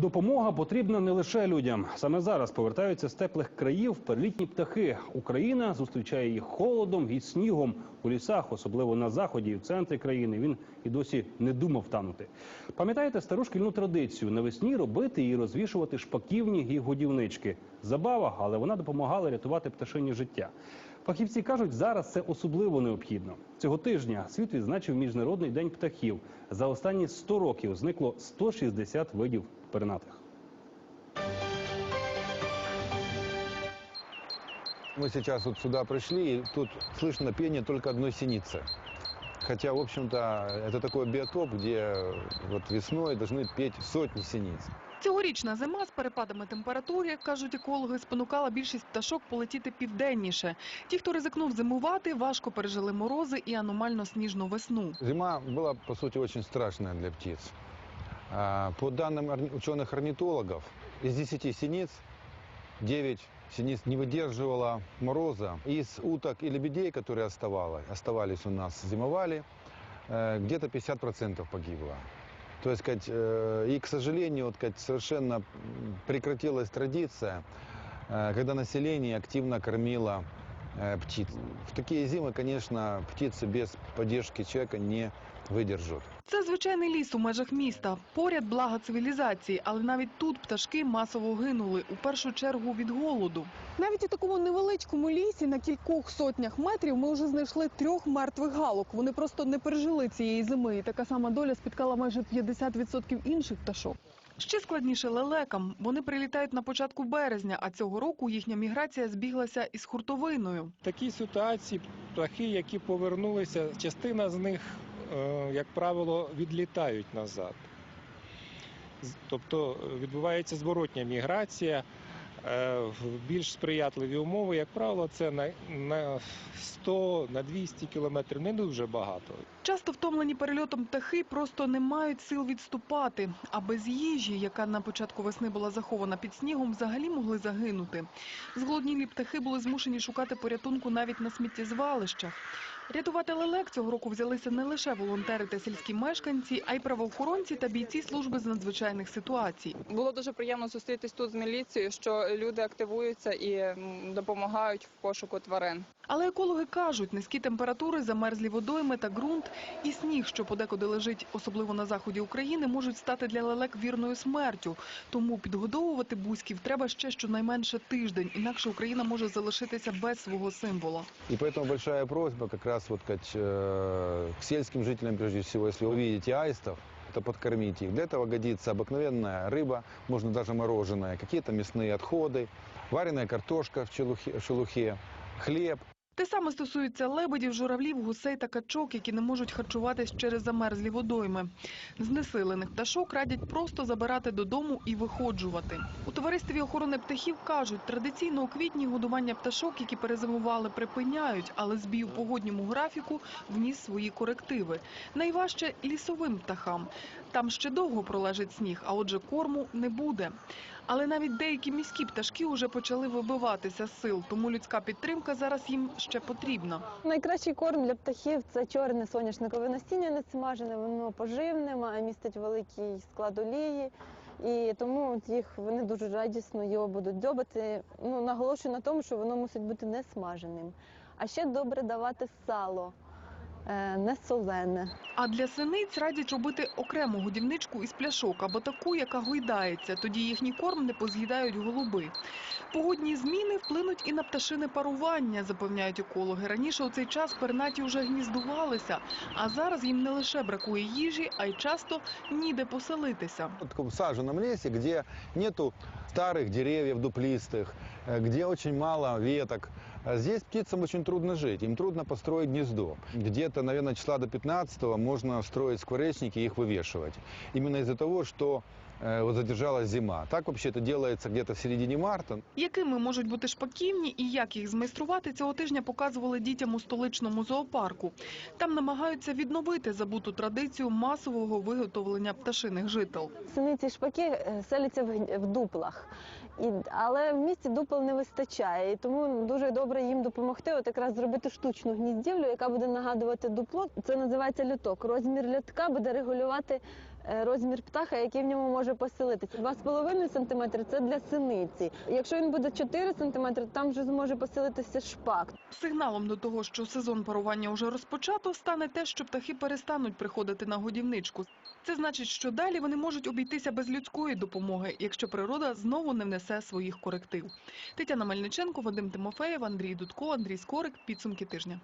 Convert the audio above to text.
Допомога потрібна не лише людям. Саме зараз повертаються з теплих країв перелітні птахи. Україна зустрічає їх холодом і снігом у лісах, особливо на заході і в центрі країни. Він і досі не думав танути. Пам'ятаєте стару шкільну традицію навесні робити і розвішувати шпаківні і годівнички. Забава, але вона допомагала рятувати пташині життя. Фахівці кажуть, зараз це особливо необхідно. Цього тижня світ відзначив міжнародний день птахів. За останні 100 років зникло 160 видів пернатих. Мы сейчас вот сюда пришли, и тут слышно пение только одной синицы. Хотя, в общем-то, это такой биотоп, где вот весной должны петь сотни синиц. Цьогорічна зима з перепадами температури, кажуть екологи, спонукала більшість пташок полетіти південніше. Ті, хто ризикнув зимувати, важко пережили морози і аномально сніжну весну. Зима была, по сути, очень страшная для птиц. А, По данным орни- ученых-орнитологов, из 10 синиц 9 синиц не выдерживала мороза. Из уток и лебедей, которые оставали- оставались у нас, зимовали, э, где-то 50% погибло. То есть, э, и, к сожалению, вот, совершенно прекратилась традиция, э, когда население активно кормило птиц. В такие зимы, конечно, птицы без поддержки человека не выдержат. Це звичайний ліс у межах міста. Поряд блага цивілізації, але навіть тут пташки масово гинули, у першу чергу від голоду. Навіть у такому невеличкому лісі на кількох сотнях метрів ми вже знайшли трьох мертвих галок. Вони просто не пережили цієї зими. І така сама доля спіткала майже 50% інших пташок. Ще складніше лелекам. Вони прилітають на початку березня, а цього року їхня міграція збіглася із хуртовиною. В такій ситуації птахи, які повернулися, частина з них, е, як правило, відлітають назад. Тобто е, відбувається зворотня міграція більш сприятливі умови. Як правило, це на, на 100, на 200 кілометрів, не дуже багато. Часто втомлені перельотом птахи просто не мають сил відступати. А без їжі, яка на початку весни була захована під снігом, взагалі могли загинути. Зголоднілі птахи були змушені шукати порятунку навіть на сміттєзвалищах. Рятувати лелек цього року взялися не лише волонтери та сільські мешканці, а й правоохоронці та бійці служби з надзвичайних ситуацій. Було дуже приємно зустрітись тут з міліцією, що люди активуються і м, допомагають в пошуку тварин. Але екологи кажуть, низькі температури, замерзлі водойми та ґрунт і сніг, що подекуди лежить, особливо на заході України, можуть стати для лелек вірною смертю. Тому підгодовувати бузьків треба ще щонайменше тиждень, інакше Україна може залишитися без свого символа. И поэтому большая просьба как раз вот сказать, э, к сельским жителям, прежде всего, если вы увидите аистов, это подкормить их. Для этого годится обыкновенная рыба, можно даже мороженое, какие-то мясные отходы, вареная картошка в шелухе, в шелухе хлеб. Те саме стосується лебедів, журавлів, гусей та качок, які не можуть харчуватись через замерзлі водойми. Знесилених пташок радять просто забирати додому і виходжувати. У товаристві охорони птахів кажуть, традиційно у квітні годування пташок, які перезимували, припиняють, але збій у погодньому графіку вніс свої корективи. Найважче лісовим птахам. Там ще довго пролежить сніг, а отже корму не буде. Але навіть деякі міські пташки вже почали вибиватися з сил, тому людська підтримка зараз їм ще потрібна. Найкращий корм для птахів це чорне соняшникове насіння несмажене, воно поживне, має містить великий склад олії. І тому їх вони дуже радісно його будуть дзьобати. Ну, наголошую на тому, що воно мусить бути не смаженим. А ще добре давати сало, е, не солене. А для синиць радять робити окрему годівничку із пляшок або таку, яка гойдається. Тоді їхній корм не поз'їдають голуби. Погодні зміни вплинуть і на пташине парування, запевняють екологи. Раніше у цей час пернаті вже гніздувалися, а зараз їм не лише бракує їжі, а й часто ніде поселитися. В таком саженном лесе, где нету старых деревьев дуплистых, э, где очень мало веток. Здесь птицам очень трудно жить, им трудно построить гнездо. Где-то, наверное, числа до 15 можно строить скворечники и их вывешивать. Именно из-за того, что вот задержалась зима. Так вообще это делается где-то в середине марта. Якими можуть бути шпаківні і як їх змайструвати, цього тижня показували дітям у столичному зоопарку. Там намагаються відновити забуту традицію масового виготовлення пташиних жител. Синиці шпаки е, селяться в, дуплах. Але в місті дупел не вистачає, і тому дуже добре їм допомогти. От якраз зробити штучну гніздівлю, яка буде нагадувати дупло. Це називається люток. Розмір лютка буде регулювати е, розмір птаха, який в ньому може поселитися. 2,5 см – це для синиці. Якщо він буде 4 см, там вже зможе поселитися шпак. Сигналом до того, що сезон парування уже розпочато, стане те, що птахи перестануть приходити на годівничку. Це значить, що далі вони можуть обійтися без людської допомоги, якщо природа знову не внесе своїх коректив. Тетяна Мельниченко, Вадим Тимофеєв, Андрій Дудко, Андрій Скорик. Підсумки тижня.